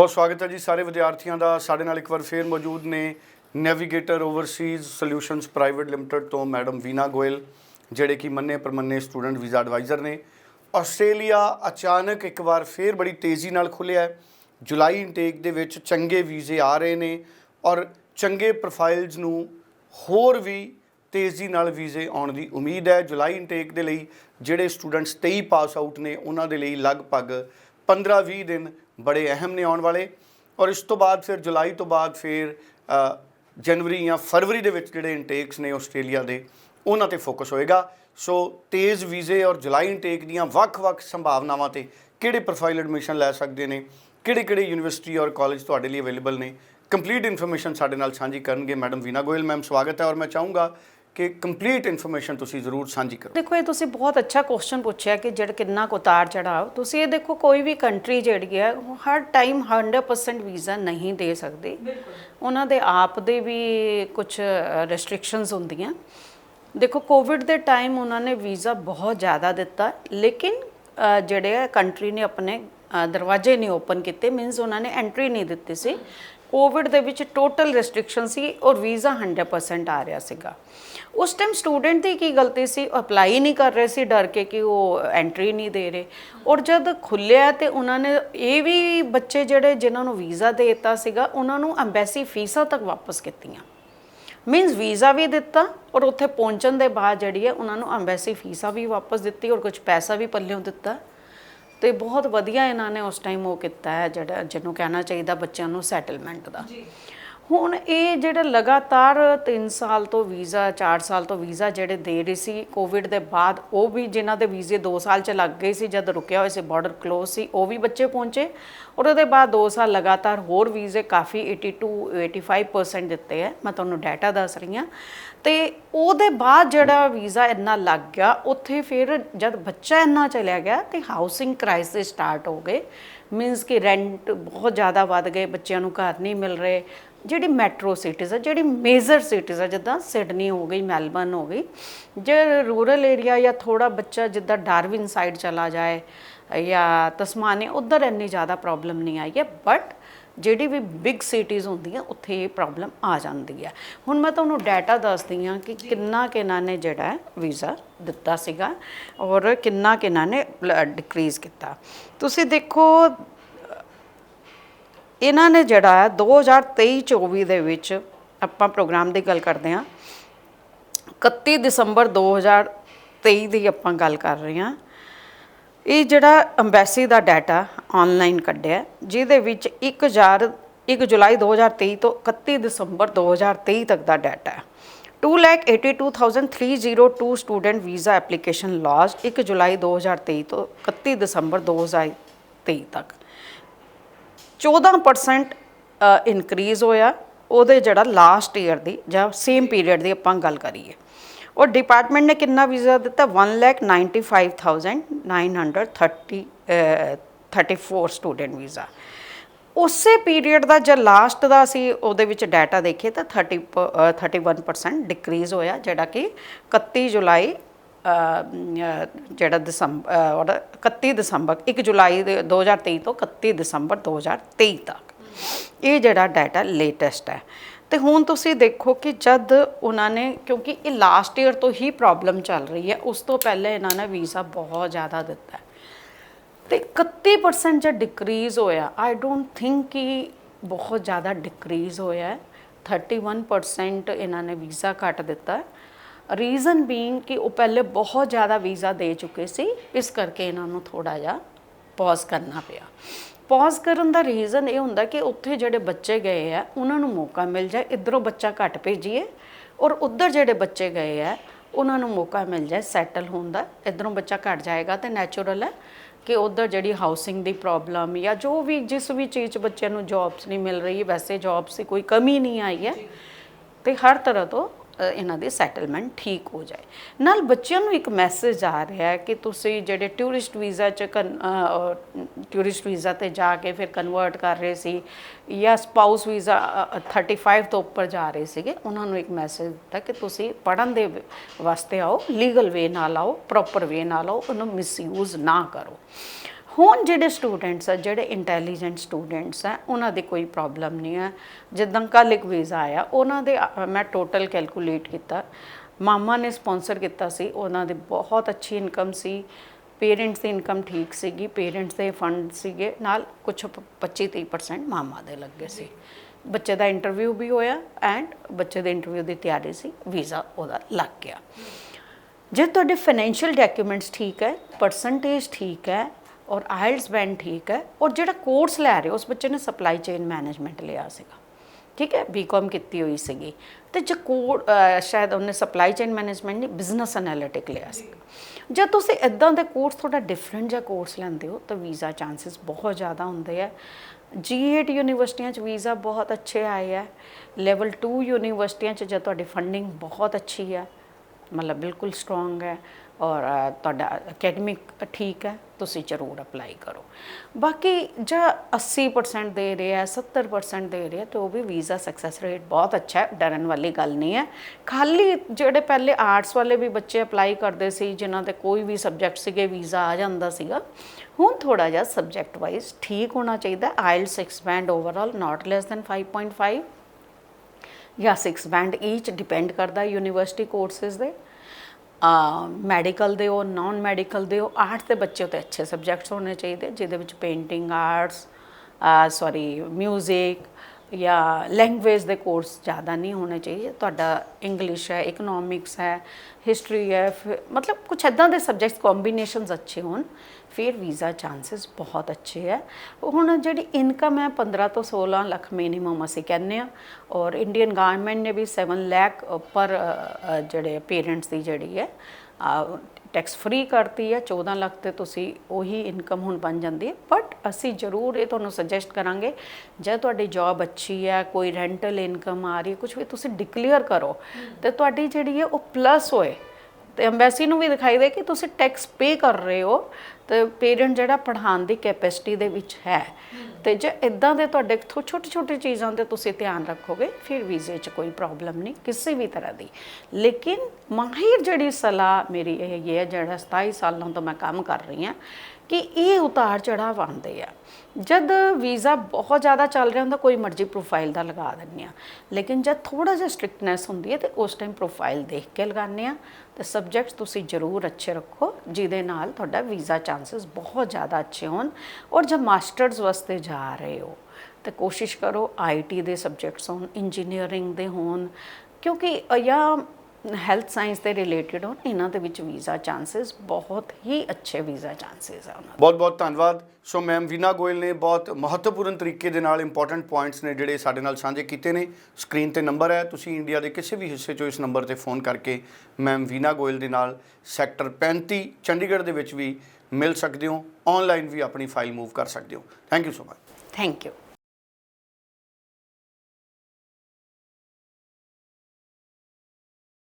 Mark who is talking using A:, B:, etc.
A: ਬਹੁਤ ਸਵਾਗਤ ਹੈ ਜੀ ਸਾਰੇ ਵਿਦਿਆਰਥੀਆਂ ਦਾ। ਸਾਡੇ ਨਾਲ ਇੱਕ ਵਾਰ ਫੇਰ ਮੌਜੂਦ ਨੇ Navigator Overseas Solutions Private Limited ਤੋਂ ਮੈਡਮ ਵੀਨਾ ਗੋਇਲ, ਜਿਹੜੇ ਕਿ ਮੰਨੇ ਪ੍ਰਮੰਨੇ ਸਟੂਡੈਂਟ ਵੀਜ਼ਾ ਐਡਵਾਈਜ਼ਰ ਨੇ। ਆਸਟ੍ਰੇਲੀਆ ਅਚਾਨਕ ਇੱਕ ਵਾਰ ਫੇਰ ਬੜੀ ਤੇਜ਼ੀ ਨਾਲ ਖੁੱਲਿਆ ਹੈ। ਜੁਲਾਈ ਇਨਟੇਕ ਦੇ ਵਿੱਚ ਚੰਗੇ ਵੀਜ਼ੇ ਆ ਰਹੇ ਨੇ ਔਰ ਚੰਗੇ ਪ੍ਰੋਫਾਈਲਸ ਨੂੰ ਹੋਰ ਵੀ ਤੇਜ਼ੀ ਨਾਲ ਵੀਜ਼ੇ ਆਉਣ ਦੀ ਉਮੀਦ ਹੈ। ਜੁਲਾਈ ਇਨਟੇਕ ਦੇ ਲਈ ਜਿਹੜੇ ਸਟੂਡੈਂਟਸ 23 ਪਾਸ ਆਊਟ ਨੇ, ਉਹਨਾਂ ਦੇ ਲਈ ਲਗਭਗ 15-20 ਦਿਨ ਬੜੇ ਅਹਿਮ ਨੇ ਆਉਣ ਵਾਲੇ ਔਰ ਇਸ ਤੋਂ ਬਾਅਦ ਫਿਰ ਜੁਲਾਈ ਤੋਂ ਬਾਅਦ ਫਿਰ ਜਨਵਰੀ ਜਾਂ ਫਰਵਰੀ ਦੇ ਵਿੱਚ ਜਿਹੜੇ ਇਨਟੇਕਸ ਨੇ ਆਸਟ੍ਰੇਲੀਆ ਦੇ, ਉਹਨਾਂ ਤੇ ਫੋਕਸ ਹੋਏਗਾ। ਸੋ ਤੇਜ਼ ਵੀਜ਼ੇ ਔਰ ਜੁਲਾਈ ਇਨਟੇਕ ਦੀਆਂ ਵੱਖ-ਵੱਖ ਸੰਭਾਵਨਾਵਾਂ ਤੇ ਕਿਹੜੇ ਪ੍ਰੋਫਾਈਲ ਐਡਮਿਸ਼ਨ ਲੈ ਸਕਦੇ ਨੇ, ਕਿਹੜੇ-ਕਿਹੜੇ ਯੂਨੀਵਰਸਿਟੀ ਔਰ ਕਾਲਜ ਤੁਹਾਡੇ ਲਈ ਅਵੇਲੇਬਲ ਨੇ ਕੰਪਲੀਟ ਇਨਫੋਰਮੇਸ਼ਨ ਸਾਡੇ ਨਾਲ ਸਾਂਝੀ ਕਰਨਗੇ ਮੈਡਮ ਵੀਨਾ ਗੋਇਲ ਮੈਮ, ਸਵਾਗਤ ਹੈ ਔਰ ਮੈਂ ਚਾਹੂੰਗਾ ਕਿ ਕੰਪਲੀਟ ਇਨਫੋਰਮੇਸ਼ਨ ਤੁਸੀਂ ਜ਼ਰੂਰ ਸਾਂਝੀ ਕਰੋ।
B: ਦੇਖੋ ਇਹ ਤੁਸੀਂ ਬਹੁਤ ਅੱਛਾ ਕੁਐਸਚਨ ਪੁੱਛਿਆ ਕਿ ਜਿਹੜਾ ਕਿੰਨਾ ਕੁ ਉਤਾਰ ਚੜਾਵ। ਤੁਸੀਂ ਇਹ ਦੇਖੋ ਕੋਈ ਵੀ ਕੰਟਰੀ ਜਿਹੜੀ ਹੈ ਉਹ ਹਰ ਟਾਈਮ 100% ਵੀਜ਼ਾ ਨਹੀਂ ਦੇ ਸਕਦੀ। ਉਹਨਾਂ ਦੇ ਆਪ ਦੇ ਵੀ ਕੁਝ ਰੈਸਟ੍ਰਿਕਸ਼ਨਸ ਹੁੰਦੀਆਂ। ਦੇਖੋ ਕੋਵਿਡ ਦੇ ਟਾਈਮ ਉਹਨਾਂ ਨੇ ਵੀਜ਼ਾ ਬਹੁਤ ਜ਼ਿਆਦਾ ਦਿੱਤਾ। ਲੇਕਿਨ ਜਿਹੜੇ ਕੰਟਰੀ ਨੇ ਆਪਣੇ ਦਰਵਾਜ਼ੇ ਨਹੀਂ ਓਪਨ ਕੀਤੇ। ਮੀਨਸ ਉਹਨਾਂ ਨੇ ਐਂਟਰੀ ਨਹੀਂ ਦਿੱਤੀ ਸੀ। ਕੋਵਿਡ ਦੇ ਵਿੱਚ ਟੋਟਲ ਰੈਸਟ੍ਰਿਕਸ਼ਨ ਸੀ ਔਰ ਵੀਜ਼ਾ 100% ਆ ਰਿਹਾ ਸੀਗਾ। ਉਸ ਟਾਈਮ ਸਟੂਡੈਂਟ ਦੀ ਕੀ ਗਲਤੀ ਸੀ? ਅਪਲਾਈ ਨਹੀਂ ਕਰ ਰਹੇ ਸੀ, ਡਰ ਕੇ ਕਿ ਉਹ ਐਂਟਰੀ ਨਹੀਂ ਦੇ ਰਹੇ। ਔਰ ਜਦ ਖੁੱਲਿਆ ਤੇ ਉਹਨਾਂ ਨੇ ਇਹ ਵੀ ਬੱਚੇ ਜਿਹੜੇ ਜਿਨ੍ਹਾਂ ਨੂੰ ਵੀਜ਼ਾ ਦੇ ਦਿੱਤਾ ਸੀਗਾ, ਉਹਨਾਂ ਨੂੰ ਐਮਬੈਸੀ ਫੀਸਾਂ ਤੱਕ ਵਾਪਸ ਕੀਤੀਆਂ। ਮੀਨਸ ਵੀਜ਼ਾ ਵੀ ਦਿੱਤਾ ਔਰ ਉੱਥੇ ਪਹੁੰਚਣ ਦੇ ਬਾਅਦ ਜਿਹੜੀ ਹੈ, ਉਹਨਾਂ ਨੂੰ ਐਮਬੈਸੀ ਫੀਸਾਂ ਵੀ ਵਾਪਸ ਦਿੱਤੀ ਔਰ ਕੁਝ ਪੈਸਾ ਵੀ ਪੱਲਿਓਂ ਦਿੱਤਾ। ਤੇ ਬਹੁਤ ਵਧੀਆ ਇਹਨਾਂ ਨੇ ਉਸ ਟਾਈਮ ਉਹ ਕੀਤਾ ਹੈ ਜਿਹੜਾ ਜਿਹਨੂੰ ਕਹਿਣਾ ਚਾਹੀਦਾ ਬੱਚਿਆਂ ਨੂੰ ਸੈਟਲਮੈਂਟ ਦਾ। ਹੁਣ ਇਹ ਜਿਹੜਾ ਲਗਾਤਾਰ 3 ਸਾਲ ਤੋਂ ਵੀਜ਼ਾ 4 ਸਾਲ ਤੋਂ ਵੀਜ਼ਾ ਜਿਹੜੇ ਦੇ ਰਹੇ ਸੀ ਕੋਵਿਡ ਦੇ ਬਾਅਦ ਉਹ ਵੀ ਜਿਨ੍ਹਾਂ ਦੇ ਵੀਜ਼ੇ 2 ਸਾਲ ਚ ਲੱਗ ਗਏ ਸੀ, ਜਦ ਰੁਕਿਆ ਹੋਇਆ ਸੀ ਬਾਰਡਰ ਕਲੋਜ਼ ਸੀ, ਉਹ ਵੀ ਬੱਚੇ ਪਹੁੰਚੇ ਔਰ ਉਹਦੇ ਬਾਅਦ 2 ਸਾਲ ਲਗਾਤਾਰ ਹੋਰ ਵੀਜ਼ੇ ਕਾਫੀ 82 85% ਦਿੱਤੇ ਹੈ। ਮੈਂ ਤੁਹਾਨੂੰ ਡਾਟਾ ਦੱਸ ਰਹੀ ਹਾਂ। ਤੇ ਉਹਦੇ ਬਾਅਦ ਜਿਹੜਾ ਵੀਜ਼ਾ ਇੰਨਾ ਲੱਗ ਗਿਆ, ਉੱਥੇ ਫਿਰ ਜਦ ਬੱਚਾ ਇੰਨਾ ਚਲਿਆ ਗਿਆ, ਤੇ ਹਾਊਸਿੰਗ ਕ੍ਰਾਈਸਿਸ ਸਟਾਰਟ ਹੋ ਗਏ। ਮੀਨਸ ਕਿ ਰੈਂਟ ਬਹੁਤ ਜ਼ਿਆਦਾ ਵੱਧ ਗਏ, ਬੱਚਿਆਂ ਨੂੰ ਘਰ ਨਹੀਂ ਮਿਲ ਰਹੇ। ਜਿਹੜੀ ਮੈਟਰੋ ਸਿਟੀਜ਼ ਆ, ਜਿਹੜੀ ਮੇਜਰ ਸਿਟੀਜ਼ ਆ, ਜਿੱਦਾਂ ਸਿਡਨੀ ਹੋ ਗਈ ਮੈਲਬਨ ਹੋ ਗਈ, ਜੇ ਰੂਰਲ ਏਰੀਆ ਜਾਂ ਥੋੜਾ ਬੱਚਾ ਜਿੱਦਾਂ ਡਾਰਵਿਨ ਸਾਈਡ ਚਲਾ ਜਾਏ ਜਾਂ ਤਸਮਾਨੇ ਉਧਰ ਇੰਨੀ ਜ਼ਿਆਦਾ ਪ੍ਰੋਬਲਮ ਨਹੀਂ ਆਈ ਹੈ ਬਟ ਜਿਹੜੀ ਵੀ ਬਿਗ ਸਿਟੀਜ਼ ਹੁੰਦੀਆਂ ਉੱਥੇ ਇਹ ਪ੍ਰੋਬਲਮ ਆ ਜਾਂਦੀ ਹੈ। ਹੁਣ ਮੈਂ ਤੁਹਾਨੂੰ ਡਾਟਾ ਦੱਸਦੀ ਹਾਂ ਕਿ ਕਿੰਨਾ ਕਿ ਇਹਨਾਂ ਨੇ ਜਿਹੜਾ ਵੀਜ਼ਾ ਦਿੱਤਾ ਸੀਗਾ ਔਰ ਕਿੰਨਾ ਕਿ ਇਹਨਾਂ ਨੇ ਡਿਕਰੀਜ਼ ਕੀਤਾ। ਤੁਸੀਂ ਦੇਖੋ ਇਹਨਾਂ ਨੇ ਜਿਹੜਾ ਹੈ 2023-24 ਦੇ ਵਿੱਚ ਆਪਾਂ ਪ੍ਰੋਗਰਾਮ ਦੀ ਗੱਲ ਕਰਦੇ ਹਾਂ 31 ਦਸੰਬਰ 2023 ਦੀ ਆਪਾਂ ਗੱਲ ਕਰ ਰਹੇ ਹਾਂ। ਇਹ ਜਿਹੜਾ ਐਮਬੈਸੀ ਦਾ ਡਾਟਾ ਆਨਲਾਈਨ ਕੱਢਿਆ, ਜਿਹਦੇ ਵਿੱਚ 1000 1 ਜੁਲਾਈ 2023 ਤੋਂ 31 ਦਸੰਬਰ 2023 ਤੱਕ ਦਾ ਡਾਟਾ ਹੈ। 282302 ਸਟੂਡੈਂਟ ਵੀਜ਼ਾ ਐਪਲੀਕੇਸ਼ਨ ਲੌਸਡ 1 ਜੁਲਾਈ 2023 ਤੋਂ 31 ਦਸੰਬਰ 2023 ਤੱਕ। 14% ਇਨਕਰੀਜ਼ ਹੋਇਆ। ਉਹਦੇ ਜਿਹੜਾ ਲਾਸਟ ਈਅਰ ਦੀ ਜਾਂ ਸੇਮ ਪੀਰੀਅਡ ਦੀ ਆਪਾਂ ਗੱਲ ਕਰੀਏ। ਔਰ ਡਿਪਾਰਟਮੈਂਟ ਨੇ ਕਿੰਨਾ ਵੀਜ਼ਾ ਦਿੱਤਾ? 195930 34 ਸਟੂਡੈਂਟ ਵੀਜ਼ਾ ਉਸੇ ਪੀਰੀਅਡ ਦਾ ਜੇ ਲਾਸਟ ਦਾ ਅਸੀਂ ਉਹਦੇ ਵਿੱਚ ਡਾਟਾ ਦੇਖੀਏ ਤਾਂ 30 ਅ, 31% ਡਿਕਰੀਜ਼ ਹੋਇਆ ਜਿਹੜਾ ਕਿ 31 ਜੁਲਾਈ ਜਿਹੜਾ ਦਸੰਬਰ ਔਰ 31 ਦਸੰਬਰ 1 ਜੁਲਾਈ ਦੇ 2023 ਤੋਂ 31 ਦਸੰਬਰ 2023 ਤੱਕ। ਇਹ ਜਿਹੜਾ ਡਾਟਾ ਲੇਟੈਸਟ ਹੈ। ਤੇ ਹੁਣ ਤੁਸੀਂ ਦੇਖੋ ਕਿ ਜਦ ਉਹਨਾਂ ਨੇ, ਕਿਉਂਕਿ ਇਹ ਲਾਸਟ ਈਅਰ ਤੋਂ ਹੀ ਪ੍ਰੋਬਲਮ ਚੱਲ ਰਹੀ ਹੈ, ਉਸ ਤੋਂ ਪਹਿਲੇ ਇਹਨਾਂ ਨੇ ਵੀਜ਼ਾ ਬਹੁਤ ਜ਼ਿਆਦਾ ਦਿੱਤਾ ਹੈ। ਤੇ 31% ਜਦ ਡਿਕਰੀਜ਼ ਹੋਇਆ ਆਈ ਡੋਨਟ ਥਿੰਕ ਕਿ ਬਹੁਤ ਜ਼ਿਆਦਾ ਡਿਕਰੀਜ਼ ਹੋਇਆ ਹੈ। 31% ਇਹਨਾਂ ਨੇ ਵੀਜ਼ਾ ਕੱਟ ਦਿੱਤਾ ਰੀਜ਼ਨ ਬੀਇੰਗ ਕਿ ਉਹ ਪਹਿਲੇ ਬਹੁਤ ਜ਼ਿਆਦਾ ਵੀਜ਼ਾ ਦੇ ਚੁੱਕੇ ਸੀ, ਇਸ ਕਰਕੇ ਇਹਨਾਂ ਨੂੰ ਥੋੜਾ ਜਿਹਾ ਪੌਜ਼ ਕਰਨਾ ਪਿਆ। ਪੌਜ਼ ਕਰਨ ਦਾ ਰੀਜ਼ਨ ਇਹ ਹੁੰਦਾ ਕਿ ਉੱਥੇ ਜਿਹੜੇ ਬੱਚੇ ਗਏ ਆ, ਉਹਨਾਂ ਨੂੰ ਮੌਕਾ ਮਿਲ ਜਾਏ, ਇਧਰੋਂ ਬੱਚਾ ਘੱਟ ਭੇਜੀਏ ਔਰ ਉੱਧਰ ਜਿਹੜੇ ਬੱਚੇ ਗਏ ਆ, ਉਹਨਾਂ ਨੂੰ ਮੌਕਾ ਮਿਲ ਜਾਏ ਸੈਟਲ ਹੋਣ ਦਾ, ਇਧਰੋਂ ਬੱਚਾ ਘੱਟ ਜਾਏਗਾ ਤੇ ਨੈਚੁਰਲ ਹੈ ਕਿ ਉਧਰ ਜਿਹੜੀ ਹਾਊਸਿੰਗ ਦੀ ਪ੍ਰੋਬਲਮ ਜਾਂ ਜੋ ਵੀ ਜਿਸ ਵੀ ਚੀਜ਼ 'ਚ ਬੱਚਿਆਂ ਨੂੰ ਜੌਬਸ ਨਹੀਂ ਮਿਲ ਰਹੀ, ਵੈਸੇ ਜੌਬਸ ਦੀ ਕੋਈ ਕਮੀ ਨਹੀਂ ਆਈ ਹੈ ਤੇ ਹਰ ਤਰ੍ਹਾਂ ਤੋਂ ਇਹਨਾਂ ਦੀ ਸੈਟਲਮੈਂਟ ਠੀਕ ਹੋ ਜਾਏ। ਨਾਲ ਬੱਚਿਆਂ ਨੂੰ ਇੱਕ ਮੈਸੇਜ ਆ ਰਿਹਾ ਹੈ ਕਿ ਤੁਸੀਂ ਜਿਹੜੇ ਟੂਰਿਸਟ ਵੀਜ਼ਾ ਚ ਟੂਰਿਸਟ ਵੀਜ਼ਾ ਤੇ ਜਾ ਕੇ ਫਿਰ ਕਨਵਰਟ ਕਰ ਰਹੇ ਸੀ ਜਾਂ ਸਪਾਊਸ ਵੀਜ਼ਾ 35 ਤੋਂ ਉੱਪਰ ਜਾ ਰਹੇ ਸੀਗੇ, ਉਹਨਾਂ ਨੂੰ ਇੱਕ ਮੈਸੇਜ ਦਿੱਤਾ ਕਿ ਤੁਸੀਂ ਪੜਨ ਦੇ ਵਾਸਤੇ ਆਓ ਲੀਗਲ ਵੇ ਨਾਲ ਆਓ ਪ੍ਰੋਪਰ ਵੇ ਨਾਲ ਆਓ, ਉਹਨੂੰ ਮਿਸਯੂਜ਼ ਨਾ ਕਰੋ। ਹੁਣ ਜਿਹੜੇ ਸਟੂਡੈਂਟਸ ਆ, ਜਿਹੜੇ ਇੰਟੈਲੀਜੈਂਟ ਸਟੂਡੈਂਟਸ ਆ, ਉਹਨਾਂ ਦੀ ਕੋਈ ਪ੍ਰੋਬਲਮ ਨਹੀਂ ਹੈ ਜਿੱਦਾਂ ਕੱਲ੍ਹ ਇੱਕ ਵੀਜ਼ਾ ਆਇਆ, ਉਹਨਾਂ ਦੇ ਮੈਂ ਟੋਟਲ ਕੈਲਕੂਲੇਟ ਕੀਤਾ। ਮਾਮਾ ਨੇ ਸਪਾਂਸਰ ਕੀਤਾ ਸੀ, ਉਹਨਾਂ ਦੀ ਬਹੁਤ ਅੱਛੀ ਇਨਕਮ ਸੀ। ਪੇਰੈਂਟਸ ਦੀ ਇਨਕਮ ਠੀਕ ਸੀਗੀ ਪੇਰੈਂਟਸ ਦੇ ਫੰਡ ਸੀਗੇ। ਨਾਲ ਕੁਝ 25-30% ਮਾਮਾ ਦੇ ਲੱਗੇ ਸੀ। ਬੱਚੇ ਦਾ ਇੰਟਰਵਿਊ ਵੀ ਹੋਇਆ ਐਂਡ ਬੱਚੇ ਦੇ ਇੰਟਰਵਿਊ ਦੀ ਤਿਆਰੀ ਸੀ, ਵੀਜ਼ਾ ਉਹਦਾ ਲੱਗ ਗਿਆ। ਜੇ ਤੁਹਾਡੇ ਫਾਈਨੈਂਸ਼ੀਅਲ ਡਾਕੂਮੈਂਟਸ ਠੀਕ ਹੈ ਪਰਸੈਂਟੇਜ ਠੀਕ ਹੈ ਔਰ ਆਇਲਸ ਬੈਂਡ ਠੀਕ ਹੈ, ਔਰ ਜਿਹੜਾ ਕੋਰਸ ਲੈ ਰਹੇ ਉਸ ਬੱਚੇ ਨੇ ਸਪਲਾਈ ਚੇਨ ਮੈਨੇਜਮੈਂਟ ਲਿਆ ਸੀਗਾ। ਠੀਕ ਹੈ ਬੀਕਾਮ ਕੀਤੀ ਹੋਈ ਸੀਗੀ। ਤੇ ਜੇ ਕੋਡ ਸ਼ਾਇਦ ਉਹਨੇ ਸਪਲਾਈ ਚੇਨ ਮੈਨੇਜਮੈਂਟ ਨਹੀਂ ਬਿਜ਼ਨਸ ਐਨਾਲਿਟਿਕ ਲਿਆ ਸੀ ਜੇ ਤੁਸੀਂ ਇਦਾਂ ਦੇ ਕੋਰਸ ਤੁਹਾਡਾ ਡਿਫਰੈਂਟ ਜਿਹਾ ਕੋਰਸ ਲੈਂਦੇ ਹੋ, ਤਾਂ ਵੀਜ਼ਾ ਚਾਂਸਸ ਬਹੁਤ ਜ਼ਿਆਦਾ ਹੁੰਦੇ ਆ। G8 ਯੂਨੀਵਰਸਿਟੀਆਂ 'ਚ ਵੀਜ਼ਾ ਬਹੁਤ ਅੱਛੇ ਆਏ ਆ। ਲੈਵਲ 2 ਯੂਨੀਵਰਸਿਟੀਆਂ 'ਚ ਜੇ ਤੁਹਾਡੀ ਫੰਡਿੰਗ ਬਹੁਤ ਅੱਛੀ ਹੈ ਮਤਲਬ ਬਿਲਕੁਲ ਸਟਰੋਂਗ ਹੈ ਔਰ ਤੁਹਾਡਾ ਅਕੈਡਮਿਕ ਠੀਕ ਹੈ, ਤੁਸੀਂ ਜ਼ਰੂਰ ਅਪਲਾਈ ਕਰੋ। ਬਾਕੀ ਜਾਂ 80% ਦੇ ਰਿਹਾ 70% ਦੇ ਰਿਹਾ ਤੇ ਉਹ ਵੀ ਵੀਜ਼ਾ ਸਕਸੈਸ ਰੇਟ ਬਹੁਤ ਅੱਛਾ ਹੈ, ਡਰਨ ਵਾਲੀ ਗੱਲ ਨਹੀਂ ਹੈ। ਖਾਲੀ ਜਿਹੜੇ ਪਹਿਲੇ ਆਰਟਸ ਵਾਲੇ ਵੀ ਬੱਚੇ ਅਪਲਾਈ ਕਰਦੇ ਸੀ, ਜਿਨ੍ਹਾਂ ਦੇ ਕੋਈ ਵੀ ਸਬਜੈਕਟ ਸੀਗੇ, ਵੀਜ਼ਾ ਆ ਜਾਂਦਾ ਸੀਗਾ, ਹੁਣ ਥੋੜਾ ਜਿਹਾ ਸਬਜੈਕਟ ਵਾਈਜ਼ ਠੀਕ ਹੋਣਾ ਚਾਹੀਦਾ IELTS expand overall not less than 5.5 ਜਾਂ 6 ਬੈਂਡ ਈਚ ਡਿਪੈਂਡ ਕਰਦਾ ਯੂਨੀਵਰਸਿਟੀ ਕੋਰਸਸ ਦੇ। ਮੈਡੀਕਲ ਦੇ ਉਹ ਨਾਨ ਮੈਡੀਕਲ ਦੇ ਉਹ ਆਰਟਸ ਦੇ ਬੱਚੇ ਤੇ ਅੱਛੇ ਸਬਜੈਕਟਸ ਹੋਣੇ ਚਾਹੀਦੇ, ਜਿਹਦੇ ਵਿੱਚ ਪੇਂਟਿੰਗ ਆਰਟਸ ਸੌਰੀ 뮤직 ਜਾਂ ਲੈਂਗੁਏਜ ਦੇ ਕੋਰਸ ਜ਼ਿਆਦਾ ਨਹੀਂ ਹੋਣੇ ਚਾਹੀਦੇ। ਤੁਹਾਡਾ ਇੰਗਲਿਸ਼ ਹੈ ਇਕਨੋਮਿਕਸ ਹੈ ਹਿਸਟਰੀ ਹੈ, ਫਿਰ- ਮਤਲਬ ਕੁਝ ਐਦਾਂ ਦੇ ਸਬਜੈਕਟਸ ਕੰਬੀਨੇਸ਼ਨਸ ਅੱਛੇ ਹੋਣ। ਫਿਰ ਵੀਜ਼ਾ ਚਾਂਸਸ ਬਹੁਤ ਅੱਛੇ ਹੈ। ਹੁਣ ਜਿਹੜੀ ਇਨਕਮ ਹੈ 15 ਤੋਂ 16 ਲੱਖ ਮਿਨੀਮਮ ਅਸੀਂ ਕਹਿੰਦੇ ਆ ਔਰ ਇੰਡੀਅਨ ਗਵਰਨਮੈਂਟ ਨੇ ਵੀ 7 ਲੱਖ ਪਰ ਜਿਹੜੇ ਪੇਰੈਂਟਸ ਦੀ ਜਿਹੜੀ ਹੈ ਟੈਕਸ ਫ੍ਰੀ ਕਰਤੀ ਹੈ। 14 ਲੱਖ ਤੇ ਤੁਸੀਂ ਉਹੀ ਇਨਕਮ ਹੁਣ ਬਣ ਜਾਂਦੀ ਹੈ। ਬਟ ਅਸੀਂ ਜ਼ਰੂਰ ਇਹ ਤੁਹਾਨੂੰ ਸੁਜੈਸਟ ਕਰਾਂਗੇ, ਜੇ ਤੁਹਾਡੀ ਜੌਬ ਅੱਛੀ ਹੈ, ਕੋਈ ਰੈਂਟਲ ਇਨਕਮ ਆ ਰਹੀ ਹੈ ਕੁਝ ਵੀ ਤੁਸੀਂ ਡਿਕਲੇਅਰ ਕਰੋ, ਤੇ ਤੁਹਾਡੀ ਜਿਹੜੀ ਹੈ ਉਹ ਪਲੱਸ ਹੋਏ। ਤੇ ਐਮਬੈਸੀ ਨੂੰ ਵੀ ਦਿਖਾਈ ਦੇ ਕਿ ਤੁਸੀਂ ਟੈਕਸ ਪੇ ਕਰ ਰਹੇ ਹੋ ਤੇ ਪੇਰੈਂਟ ਜਿਹੜਾ ਪੜ੍ਹਾਉਣ ਦੀ ਕੈਪੈਸਿਟੀ ਦੇ ਵਿੱਚ ਹੈ। ਤੇ ਜੇ ਇਦਾਂ ਦੇ ਤੁਹਾਡੇ ਛੋਟੀ ਛੋਟੀ ਚੀਜ਼ਾਂ ਤੇ ਤੁਸੀਂ ਧਿਆਨ ਰੱਖੋਗੇ, ਫਿਰ ਵੀਜ਼ੇ 'ਚ ਕੋਈ ਪ੍ਰੋਬਲਮ ਨਹੀਂ, ਕਿਸੇ ਵੀ ਤਰ੍ਹਾਂ ਦੀ। ਲੇਕਿਨ ਮਾਹਿਰ ਜਿਹੜੀ ਸਲਾਹ ਮੇਰੀ ਇਹ ਹੈਗੀ ਹੈ, ਜਿਹੜਾ 27 ਸਾਲਾਂ ਤੋਂ ਮੈਂ ਕੰਮ ਕਰ ਰਹੀ ਹਾਂ ਕਿ ਇਹ ਉਤਾਰ ਚੜਾਵ ਆਉਂਦੇ ਆ। ਜਦ ਵੀਜ਼ਾ ਬਹੁਤ ਜ਼ਿਆਦਾ ਚੱਲ ਰਿਹਾ ਹੁੰਦਾ, ਕੋਈ ਮਰਜ਼ੀ ਪ੍ਰੋਫਾਈਲ ਦਾ ਲਗਾ ਦਿੰਦੇ ਆ। ਲੇਕਿਨ ਜਦ ਥੋੜਾ ਜਿਹਾ ਸਟ੍ਰਿਕਟਨੈਸ ਹੁੰਦੀ ਹੈ, ਤੇ ਉਸ ਟਾਈਮ ਪ੍ਰੋਫਾਈਲ ਦੇਖ ਕੇ ਲਗਾਉਂਦੇ ਆ। ਤੇ ਸਬਜੈਕਟਸ ਤੁਸੀਂ ਜ਼ਰੂਰ ਅੱਛੇ ਰੱਖੋ, ਜਿਹਦੇ ਨਾਲ ਤੁਹਾਡਾ ਵੀਜ਼ਾ ਚਾਂਸਸ ਬਹੁਤ ਜ਼ਿਆਦਾ ਅੱਛੇ ਹੋਣ ਔਰ ਜਦ ਮਾਸਟਰਸ ਵਾਸਤੇ ਜਾ ਰਹੇ ਹੋ, ਤੇ ਕੋਸ਼ਿਸ਼ ਕਰੋ ਆਈਟੀ ਦੇ ਸਬਜੈਕਟਸ ਹੋਣ ਇੰਜੀਨੀਅਰਿੰਗ ਦੇ ਹੋਣ, ਕਿਉਂਕਿ ਜਾਂ ਹੈਲਥ ਸਾਇੰਸ ਦੇ ਰਿਲੇਟਡ ਹੋਣ ਇਹਨਾਂ ਦੇ ਵਿੱਚ ਵੀਜ਼ਾ ਚਾਂਸਸ ਬਹੁਤ ਹੀ ਅੱਛੇ ਵੀਜ਼ਾ ਚਾਂਸਸ ਆ ਉਹਨਾਂ ਦੇ।
A: ਬਹੁਤ ਬਹੁਤ ਧੰਨਵਾਦ। ਸੋ ਮੈਮ ਵੀਨਾ ਗੋਇਲ ਨੇ ਬਹੁਤ ਮਹੱਤਵਪੂਰਨ ਤਰੀਕੇ ਦੇ ਨਾਲ ਇੰਪੋਰਟੈਂਟ ਪੁਆਇੰਟਸ ਨੇ ਜਿਹੜੇ ਸਾਡੇ ਨਾਲ ਸਾਂਝੇ ਕੀਤੇ ਨੇ। ਸਕਰੀਨ ਤੇ ਨੰਬਰ ਹੈ ਤੁਸੀਂ ਇੰਡੀਆ ਦੇ ਕਿਸੇ ਵੀ ਹਿੱਸੇ 'ਚੋਂ ਇਸ ਨੰਬਰ ਤੇ ਫੋਨ ਕਰਕੇ ਮੈਮ ਵੀਨਾ ਗੋਇਲ ਦੇ ਨਾਲ ਸੈਕਟਰ 35 ਚੰਡੀਗੜ੍ਹ ਦੇ ਵਿੱਚ ਵੀ ਮਿਲ ਸਕਦੇ ਹੋ। ਆਨਲਾਈਨ ਵੀ ਆਪਣੀ ਫਾਈਲ ਮੂਵ ਕਰ ਸਕਦੇ ਹੋ। Thank you so much
B: thank you